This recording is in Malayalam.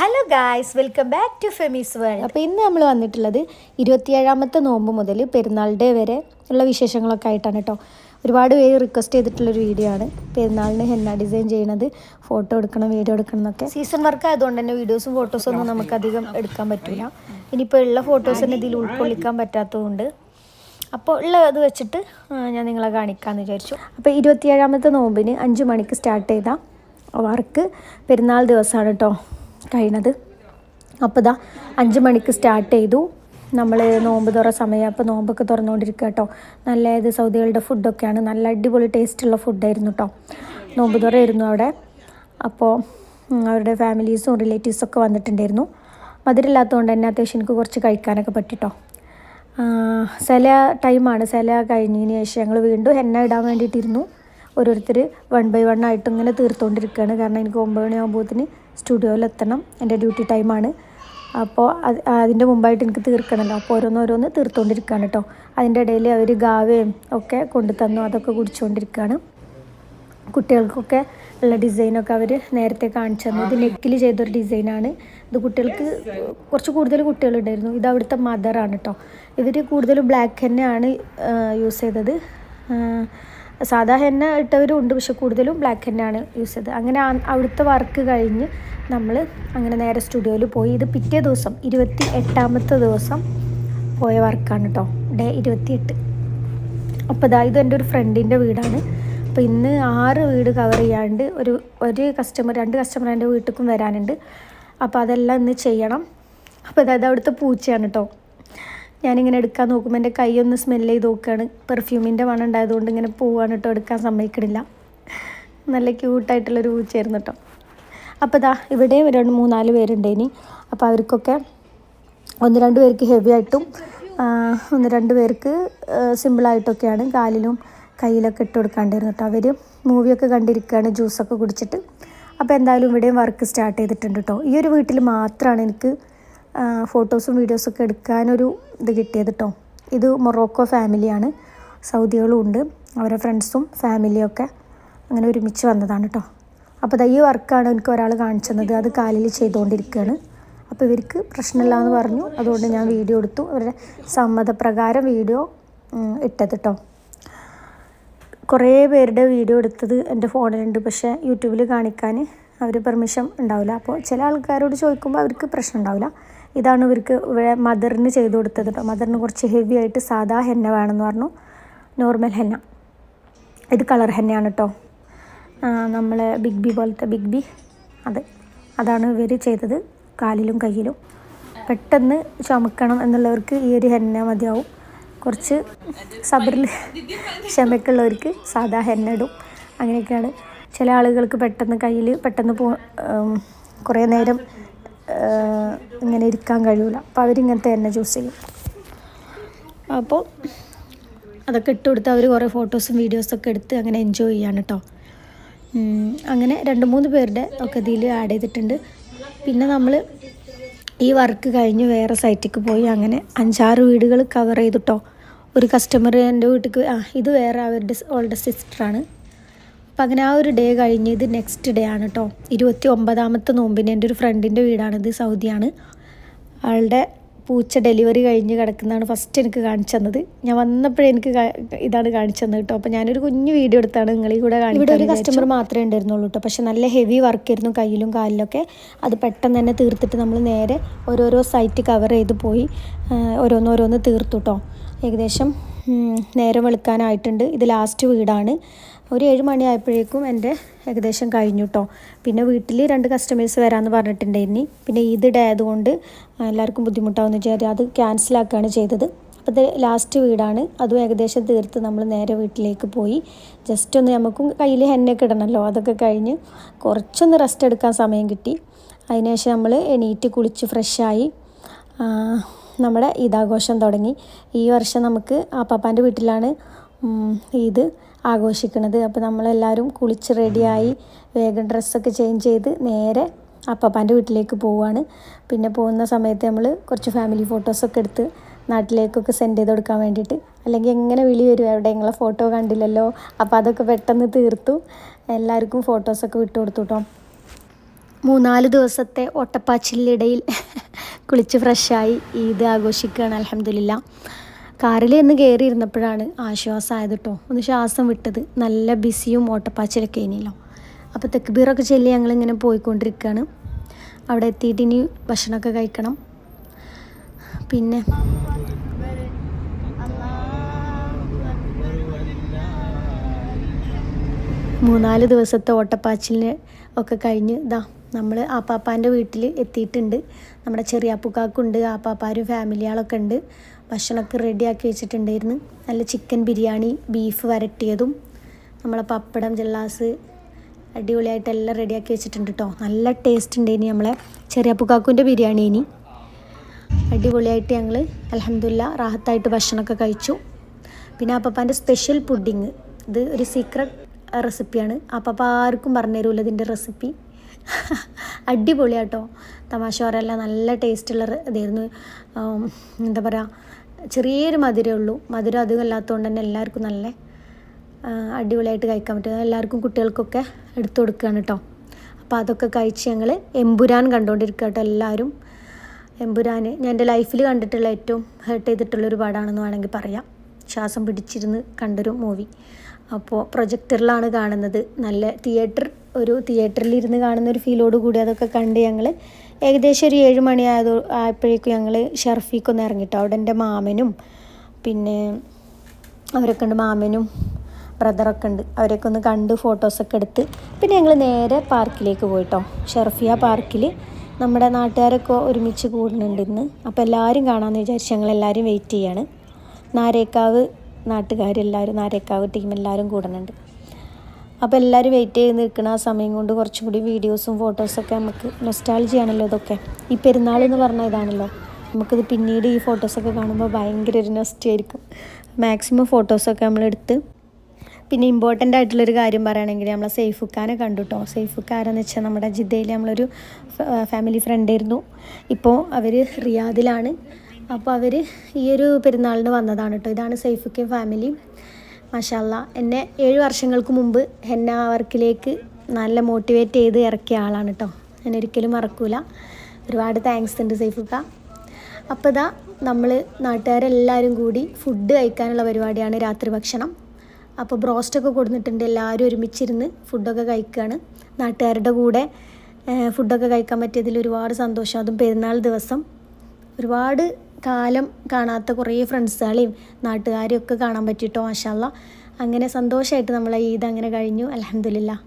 Hello guys welcome back to Femi's world അപ്പോൾ ഇന്ന് നമ്മൾ വന്നിട്ടുള്ളത് ഇരുപത്തിയേഴാമത്തെ നോമ്പ് മുതൽ പെരുന്നാൾ ഡേ വരെ ഉള്ള വിശേഷങ്ങളൊക്കെ ആയിട്ടാണ് കേട്ടോ. ഒരുപാട് പേര് റിക്വസ്റ്റ് ചെയ്തിട്ടുള്ളൊരു വീഡിയോ ആണ്. പെരുന്നാളിന് ഹെന്ന ഡിസൈൻ ചെയ്യണത് ഫോട്ടോ എടുക്കണം വീഡിയോ എടുക്കണം എന്നൊക്കെ. സീസൺ വർക്ക് ആയതുകൊണ്ട് തന്നെ വീഡിയോസും ഫോട്ടോസും ഒന്നും നമുക്ക് അധികം എടുക്കാൻ പറ്റില്ല ഇനിയിപ്പോൾ ഉള്ള ഫോട്ടോസ് തന്നെ ഇതിൽ ഉൾക്കൊള്ളിക്കാൻ പറ്റാത്തതുകൊണ്ട്. അപ്പോൾ ഉള്ളത് വെച്ചിട്ട് ഞാൻ നിങ്ങളെ കാണിക്കാമെന്ന് വിചാരിച്ചു. അപ്പോൾ ഇരുപത്തിയേഴാമത്തെ നോമ്പിന് അഞ്ച് മണിക്ക് സ്റ്റാർട്ട് ചെയ്ത വർക്ക് പെരുന്നാൾ ദിവസമാണ് കേട്ടോ. കഴിയണത്. അപ്പോൾ ഇതാ അഞ്ച് മണിക്ക് സ്റ്റാർട്ട് ചെയ്തു. നമ്മൾ നോമ്പ് തുറ സമയം. അപ്പോൾ നോമ്പൊക്കെ തുറന്നുകൊണ്ടിരിക്കുക കേട്ടോ നല്ല ഇത് സൗദികളുടെ ഫുഡൊക്കെയാണ് നല്ല അടിപൊളി ടേസ്റ്റുള്ള ഫുഡായിരുന്നു കേട്ടോ നോമ്പ് തുറയായിരുന്നു അവിടെ. അപ്പോൾ അവരുടെ ഫാമിലീസും റിലേറ്റീവ്സും ഒക്കെ വന്നിട്ടുണ്ടായിരുന്നു. മധുരമില്ലാത്തതുകൊണ്ട് തന്നെ അത്യാവശ്യം എനിക്ക് കുറച്ച് കഴിക്കാനൊക്കെ പറ്റിട്ടോ ചില ടൈമാണ് ചില കഴിഞ്ഞതിന് ശേഷം ഞങ്ങൾ വീണ്ടും എണ്ണ ഇടാൻ വേണ്ടിയിട്ടിരുന്നു. ഓരോരുത്തർ വൺ ബൈ വൺ ആയിട്ട് ഇങ്ങനെ തീർത്തുകൊണ്ടിരിക്കുകയാണ് കാരണം എനിക്ക് ഒമ്പത് മണിയാകുമ്പോഴത്തേന് സ്റ്റുഡിയോയിൽ എത്തണം എന്റെ ഡ്യൂട്ടി ടൈമാണ്. അപ്പോൾ അത് അതിന്റെ മുമ്പായിട്ട് എനിക്ക് തീർക്കണമല്ലോ. അപ്പോൾ ഓരോന്നോരോന്ന് തീർത്തുകൊണ്ടിരിക്കുകയാണ് കേട്ടോ. അതിന്റെ ഇടയിൽ അവർ ഗാവയും ഒക്കെ കൊണ്ടു തന്നു അതൊക്കെ കുടിച്ചുകൊണ്ടിരിക്കുകയാണ് കുട്ടികൾക്കൊക്കെ ഉള്ള ഡിസൈനൊക്കെ അവർ നേരത്തെ കാണിച്ചു തന്നു. ഇത് നെക്കിൽ ചെയ്തൊരു ഡിസൈനാണ്. ഇത് കുട്ടികൾക്ക് കുറച്ച് കൂടുതൽ കുട്ടികളുണ്ടായിരുന്നു. ഇത് അവിടുത്തെ മദറാണ് കേട്ടോ. ഇവർ കൂടുതലും ബ്ലാക്ക് തന്നെയാണ് യൂസ് ചെയ്തത്. സാധാ ഹെന്ന ഇട്ടവരും ഉണ്ട് പക്ഷെ കൂടുതലും ബ്ലാക്ക് ഹെന്നാണ് യൂസ് ചെയ്തത്. അങ്ങനെ അവിടുത്തെ വർക്ക് കഴിഞ്ഞ് നമ്മൾ അങ്ങനെ നേരെ സ്റ്റുഡിയോയിൽ പോയി. ഇത് പിറ്റേ ദിവസം ഇരുപത്തി എട്ടാമത്തെ ദിവസം പോയ വർക്കാണ് കേട്ടോ ഡേ ഇരുപത്തിയെട്ട്. അപ്പോൾ ഇതാ ഇത് എന്റെ ഒരു ഫ്രണ്ടിന്റെ വീടാണ്. അപ്പോൾ ഇന്ന് ആറ് വീട് കവർ ചെയ്യാണ്ട് ഒരു ഒരു കസ്റ്റമർ രണ്ട് കസ്റ്റമർ എന്റെ വീട്ടിലേക്കും വരാനുണ്ട്. അപ്പോൾ അതെല്ലാം ഇന്ന് ചെയ്യണം. അപ്പോൾ അതായത് അവിടുത്തെ പൂച്ചയാണ് കേട്ടോ ഞാനിങ്ങനെ എടുക്കാൻ നോക്കുമ്പോൾ എന്റെ കൈ ഒന്ന് സ്മെല്ല് ചെയ്ത് നോക്കുകയാണ് പെർഫ്യൂമിന്റെ മണം ഉണ്ടായതുകൊണ്ട് ഇങ്ങനെ പോവാണ് കേട്ടോ എടുക്കാൻ സമ്മതിക്കണില്ല. നല്ല ക്യൂട്ടായിട്ടുള്ളൊരു പൂച്ചയായിരുന്നു കേട്ടോ അപ്പോൾ ഇതാ ഇവിടെയും രണ്ട് മൂന്നാൽ പേരുണ്ട് ഇനി അപ്പോൾ അവർക്കൊക്കെ ഒന്ന് രണ്ട് പേർക്ക് ഹെവി ആയിട്ടും ഒന്ന് രണ്ട് പേർക്ക് സിമ്പിളായിട്ടൊക്കെയാണ് കാലിലും കയ്യിലൊക്കെ ഇട്ട് കൊടുക്കാണ്ടിരുന്നു കേട്ടോ അവർ മൂവിയൊക്കെ കണ്ടിരിക്കുകയാണ് ജ്യൂസൊക്കെ കുടിച്ചിട്ട്. അപ്പോൾ എന്തായാലും ഇവിടെയും വർക്ക് സ്റ്റാർട്ട് ചെയ്തിട്ടുണ്ട് കേട്ടോ ഈ ഒരു വീട്ടിൽ മാത്രമാണ് എനിക്ക് ഫോട്ടോസും വീഡിയോസൊക്കെ എടുക്കാനൊരു ഇത് കിട്ടിയത് കേട്ടോ ഇത് മൊറോക്കോ ഫാമിലിയാണ്. സൗദികളും ഉണ്ട്. അവരെ ഫ്രണ്ട്സും ഫാമിലിയൊക്കെ അങ്ങനെ ഒരുമിച്ച് വന്നതാണ് കേട്ടോ അപ്പോൾ ഈ വർക്കാണ് എനിക്ക് ഒരാൾ കാണിച്ചത് അത് കാലിൽ ചെയ്തുകൊണ്ടിരിക്കുകയാണ്. അപ്പോൾ ഇവർക്ക് പ്രശ്നമില്ല എന്ന് പറഞ്ഞു. അതുകൊണ്ട് ഞാൻ വീഡിയോ എടുത്തു. അവരുടെ സമ്മതപ്രകാരം വീഡിയോ ഇട്ടത് കേട്ടോ കുറേ പേരുടെ വീഡിയോ എടുത്തത് എന്റെ ഫോണിലുണ്ട്. പക്ഷേ യൂട്യൂബിൽ കാണിക്കാൻ അവർ പെർമിഷൻ ഉണ്ടാവില്ല. അപ്പോൾ ചില ആൾക്കാരോട് ചോദിക്കുമ്പോൾ അവർക്ക് പ്രശ്നം ഉണ്ടാവില്ല. ഇതാണ് ഇവർക്ക് ഇവിടെ മദറിന് ചെയ്ത് കൊടുത്തത് കേട്ടോ മദറിന് കുറച്ച് ഹെവി ആയിട്ട് സാധാ ഹെന്ന വേണമെന്ന് പറഞ്ഞു. Normal henna. ഇത് കളർ ഹെന്നയാണ് കേട്ടോ നമ്മൾ ബിഗ് ബി പോലത്തെ ബിഗ് ബി അത്. അതാണ് ഇവർ ചെയ്തത്. കാലിലും കയ്യിലും. പെട്ടെന്ന് ചുമക്കണം എന്നുള്ളവർക്ക് ഈ ഒരു ഹെന്ന മതിയാവും. കുറച്ച് സബറിൽ ക്ഷമയ്ക്കുള്ളവർക്ക് സാധാ ഹെന്ന ഇടും. അങ്ങനെയൊക്കെയാണ്. ചില ആളുകൾക്ക് പെട്ടെന്ന് കയ്യിൽ പെട്ടെന്ന് പോ കുറേ നേരം ഇങ്ങനെ ഇരിക്കാൻ കഴിയില്ല അപ്പോൾ അവരിങ്ങനത്തെ തന്നെ ചൂസ് ചെയ്യും. അപ്പോൾ അതൊക്കെ ഇട്ട് കൊടുത്ത് അവർ കുറേ ഫോട്ടോസും വീഡിയോസൊക്കെ എടുത്ത് അങ്ങനെ എൻജോയ് ചെയ്യാണ് കേട്ടോ അങ്ങനെ രണ്ട് മൂന്ന് പേരുടെ ഒക്കെ ഇതിൽ ആഡ് ചെയ്തിട്ടുണ്ട്. പിന്നെ നമ്മൾ ഈ വർക്ക് കഴിഞ്ഞ് വേറെ സൈറ്റിക്ക് പോയി അങ്ങനെ അഞ്ചാറ് വീടുകൾ കവർ ചെയ്തിട്ടോ ഒരു കസ്റ്റമർ എന്റെ വീട്ടിലേക്ക് ആ ഇത് വേറെ അവരുടെ ഓൾഡ് സിസ്റ്ററാണ് ഒരു ഡേ കഴിഞ്ഞ് ഇത് നെക്സ്റ്റ് ഡേ ആണ് കേട്ടോ ഇരുപത്തി ഒമ്പതാമത്തെ നോമ്പിന് എന്റെ ഒരു ഫ്രണ്ടിന്റെ വീടാണിത് സൗദിയാണ്. ആളുടെ പൂച്ച ഡെലിവറി കഴിഞ്ഞ് കിടക്കുന്നതാണ് ഫസ്റ്റ് എനിക്ക് കാണിച്ചു തന്നത്. ഞാൻ വന്നപ്പോഴേ എനിക്ക് ഇതാണ് കാണിച്ചു തന്നത് കേട്ടോ അപ്പോൾ ഞാനൊരു കുഞ്ഞു വീഡിയോ എടുത്താണ് നിങ്ങളീ കൂടെ ഇവിടെ ഒരു കസ്റ്റമർ മാത്രമേ ഉണ്ടായിരുന്നുള്ളൂ കേട്ടോ പക്ഷെ നല്ല ഹെവി വർക്കായിരുന്നു കയ്യിലും കാലിലൊക്കെ. അത് പെട്ടെന്ന് തന്നെ തീർത്തിട്ട് നമ്മൾ നേരെ ഓരോരോ സൈറ്റ് കവർ ചെയ്ത് പോയി ഓരോന്നോരോന്ന് തീർത്തു കേട്ടോ ഏകദേശം നേരം വെളുക്കാനായിട്ടുണ്ട്. ഇത് ലാസ്റ്റ് വീടാണ്. ഒരു ഏഴ് മണിയായപ്പോഴേക്കും എന്റെ ഏകദേശം കഴിഞ്ഞു കേട്ടോ പിന്നെ വീട്ടിൽ രണ്ട് കസ്റ്റമേഴ്സ് വരാമെന്ന് പറഞ്ഞിട്ടുണ്ടായിരുന്നു. പിന്നെ ഈദ് ഡേ ആയതുകൊണ്ട് എല്ലാവർക്കും ബുദ്ധിമുട്ടാവുന്ന വിചാരിച്ച് അത് ക്യാൻസലാക്കുകയാണ് ചെയ്തത്. അപ്പോൾ ഇത് ലാസ്റ്റ് വീടാണ്. അതും ഏകദേശം തീർത്ത് നമ്മൾ നേരെ വീട്ടിലേക്ക് പോയി. ജസ്റ്റ് ഒന്ന് നമുക്കും കയ്യിൽ ഹെന്നൊക്കെ ഇടണമല്ലോ അതൊക്കെ കഴിഞ്ഞ് കുറച്ചൊന്ന് റെസ്റ്റ് എടുക്കാൻ സമയം കിട്ടി. അതിനുശേഷം നമ്മൾ എണീറ്റ് കുളിച്ച് ഫ്രഷായി നമ്മുടെ ഈദാഘോഷം തുടങ്ങി. ഈ വർഷം നമുക്ക് ആ ആപ്പാപ്പാന്റെ വീട്ടിലാണ് ഈദ്. ആഘോഷിക്കുന്നത് അപ്പോൾ നമ്മളെല്ലാവരും കുളിച്ച് റെഡിയായി വേഗം ഡ്രസ്സൊക്കെ ചേഞ്ച് ചെയ്ത് നേരെ അപ്പാപ്പാന്റെ വീട്ടിലേക്ക് പോവുകയാണ് പിന്നെ പോകുന്ന സമയത്ത് നമ്മൾ കുറച്ച് ഫാമിലി ഫോട്ടോസൊക്കെ എടുത്ത് നാട്ടിലേക്കൊക്കെ സെൻഡ് ചെയ്ത് കൊടുക്കാൻ വേണ്ടിയിട്ട്. അല്ലെങ്കിൽ എങ്ങനെ വിളി വരും? അവിടെ നിങ്ങളെ ഫോട്ടോ കണ്ടില്ലല്ലോ? അപ്പോൾ അതൊക്കെ പെട്ടെന്ന് തീർത്തു. എല്ലാവർക്കും ഫോട്ടോസൊക്കെ വിട്ടു കൊടുത്തു കേട്ടോ മൂന്നാൽ ദിവസത്തെ ഒട്ടപ്പാച്ചിലിടയിൽ കുളിച്ച് ഫ്രഷായി ഈദ് ആഘോഷിക്കുകയാണ്. അലഹമില്ല കാറിൽ എന്ന് കയറിയിരുന്നപ്പോഴാണ് ആശ്വാസമായത് കേട്ടോ. ഒന്ന് ശ്വാസം വിട്ടത്. നല്ല ബിസിയും ഓട്ടപ്പാച്ചിലൊക്കെ ഇനിയല്ലോ അപ്പോൾ തെക്കുബീറൊക്കെ ചൊല്ലി ഞങ്ങളിങ്ങനെ പോയിക്കൊണ്ടിരിക്കുകയാണ്. അവിടെ എത്തിയിട്ട് ഇനി ഭക്ഷണമൊക്കെ കഴിക്കണം. പിന്നെ മൂന്നാൽ ദിവസത്തെ ഓട്ടപ്പാച്ചിലിന് ഒക്കെ കഴിഞ്ഞ് ഇതാ നമ്മൾ ആപ്പാപ്പാന്റെ വീട്ടിൽ എത്തിയിട്ടുണ്ട്. നമ്മുടെ ചെറിയ അപ്പുക്കാക്കുണ്ട് ആപ്പാപ്പാരും ഫാമിലികളൊക്കെ ഉണ്ട്. ഭക്ഷണമൊക്കെ റെഡിയാക്കി വെച്ചിട്ടുണ്ടായിരുന്നു. നല്ല ചിക്കൻ ബിരിയാണി ബീഫ് വരട്ടിയതും നമ്മളെ പപ്പടം ജെല്ലാസ് അടിപൊളിയായിട്ട് എല്ലാം റെഡിയാക്കി വെച്ചിട്ടുണ്ട് കേട്ടോ നല്ല ടേസ്റ്റ് ഉണ്ട് ഇനി നമ്മളെ ചെറിയാപ്പുക്കാക്കുന്റെ ബിരിയാണി ഇനി. അടിപൊളിയായിട്ട് ഞങ്ങൾ അലഹമില്ല റാഹത്തായിട്ട് ഭക്ഷണമൊക്കെ കഴിച്ചു. പിന്നെ അപ്പപ്പാന്റെ സ്പെഷ്യൽ പുഡിങ് ഇത് ഒരു സീക്രട്ട് റെസിപ്പിയാണ് അപ്പാപ്പ ആർക്കും പറഞ്ഞു ഇതിന്റെ റെസിപ്പി അടിപൊളിയാട്ടോ. തമാശ പറയല്ല നല്ല ടേസ്റ്റുള്ള ഇതായിരുന്നു. എന്താ പറയുക ചെറിയൊരു മധുരമേ ഉള്ളൂ. മധുരം അധികം അല്ലാത്തതുകൊണ്ട് തന്നെ എല്ലാവർക്കും നല്ല അടിപൊളിയായിട്ട് കഴിക്കാൻ പറ്റും. എല്ലാവർക്കും കുട്ടികൾക്കൊക്കെ എടുത്തു കൊടുക്കുകയാണ് കേട്ടോ അപ്പോൾ അതൊക്കെ കഴിച്ച് ഞങ്ങൾ എമ്പുരാൻ കണ്ടുകൊണ്ടിരിക്കുക കേട്ടോ എല്ലാവരും എമ്പുരാൻ ഞാൻ എന്റെ ലൈഫിൽ കണ്ടിട്ടുള്ള ഏറ്റവും ഹേർട്ട് ചെയ്തിട്ടുള്ളൊരു പാടാണെന്ന് വേണമെങ്കിൽ പറയാം. ശ്വാസം പിടിച്ചിരുന്ന് കണ്ടൊരു മൂവി അപ്പോൾ പ്രൊജക്ടറിലാണ് കാണുന്നത്. നല്ല തിയേറ്റർ ഒരു തിയേറ്ററിൽ ഇരുന്ന് കാണുന്ന ഒരു ഫീലോട് കൂടി അതൊക്കെ കണ്ട് ഞങ്ങൾ ഏകദേശം ഒരു ഏഴ് മണി ആയത് ആയപ്പോഴേക്കും ഞങ്ങൾ ഷർഫിക്കൊന്ന് ഇറങ്ങിട്ടോ. അവിടെ എന്റെ മാമനും പിന്നെ അവരൊക്കെ ഉണ്ട് മാമനും ബ്രദറൊക്കെ ഉണ്ട്. അവരൊക്കെ ഒന്ന് കണ്ട് ഫോട്ടോസൊക്കെ എടുത്ത് പിന്നെ ഞങ്ങൾ നേരെ പാർക്കിലേക്ക് പോയിട്ടോ. ഷെർഫിയ പാർക്കിൽ നമ്മുടെ നാട്ടുകാരൊക്കെ ഒരുമിച്ച് കൂടുന്നുണ്ട് ഇന്ന്. അപ്പോൾ എല്ലാവരും കാണാമെന്ന് വിചാരിച്ച് ഞങ്ങൾ എല്ലാവരും വെയിറ്റ് ചെയ്യാണ്. നാരേക്കാവ് നാട്ടുകാരെല്ലാവരും നാരേക്കാവ് ടീം എല്ലാവരും കൂടുന്നുണ്ട്. അപ്പോൾ എല്ലാവരും വെയിറ്റ് ചെയ്ത് നിൽക്കുന്ന ആ സമയം കൊണ്ട് കുറച്ചും കൂടി വീഡിയോസും ഫോട്ടോസൊക്കെ നമുക്ക് നൊസ്റ്റാൾജി ആണല്ലോ ഇതൊക്കെ. ഈ പെരുന്നാൾ എന്ന് പറഞ്ഞ ഇതാണല്ലോ. നമുക്കിത് പിന്നീട് ഈ ഫോട്ടോസൊക്കെ കാണുമ്പോൾ ഭയങ്കര ഒരു നൊസ്റ്റി ആയിരിക്കും. മാക്സിമം ഫോട്ടോസൊക്കെ നമ്മളെടുത്ത് പിന്നെ ഇമ്പോർട്ടന്റ് ആയിട്ടുള്ളൊരു കാര്യം പറയുകയാണെങ്കിൽ നമ്മളെ സേഫുക്കാനെ കണ്ടു കേട്ടോ സേഫുക്കാരെന്ന് വെച്ചാൽ നമ്മുടെ ജിദ്ദയിൽ നമ്മളൊരു ഫാമിലി ഫ്രണ്ടായിരുന്നു ഇപ്പോൾ അവർ റിയാദിലാണ്. അപ്പോൾ അവർ ഈ ഒരു പെരുന്നാളിന് വന്നതാണ് കേട്ടോ. ഇതാണ് സൈഫുക്കെ ഫാമിലി മഷാല്ല എന്നെ ഏഴ് വർഷങ്ങൾക്ക് മുമ്പ് ഹെന്ന വർക്കിലേക്ക് നല്ല മോട്ടിവേറ്റ് ചെയ്ത് ഇറക്കിയ ആളാണ് കേട്ടോ. ഞാൻ ഒരിക്കലും മറക്കൂല. ഒരുപാട് താങ്ക്സ് ഉണ്ട് സൈഫുക്ക. അപ്പോൾ ഇതാ നമ്മൾ നാട്ടുകാരെല്ലാവരും കൂടി ഫുഡ് കഴിക്കാനുള്ള പരിപാടിയാണ് രാത്രി ഭക്ഷണം. അപ്പോൾ ബ്രോസ്റ്റൊക്കെ കൊടുത്തിട്ടുണ്ട് എല്ലാവരും ഒരുമിച്ചിരുന്ന് ഫുഡൊക്കെ കഴിക്കുകയാണ് നാട്ടുകാരുടെ കൂടെ ഫുഡൊക്കെ കഴിക്കാൻ പറ്റിയതിൽ ഒരുപാട് സന്തോഷം. അതും പെരുന്നാൾ ദിവസം. ഒരുപാട് കാലം കാണാത്ത കുറേ ഫ്രണ്ട്സുകളെയും നാട്ടുകാരെയും ഒക്കെ കാണാൻ പറ്റിയിട്ടോ മാഷാല്ല അങ്ങനെ സന്തോഷമായിട്ട് നമ്മളെ ഈദ് അങ്ങനെ കഴിഞ്ഞു. അലഹമില്ല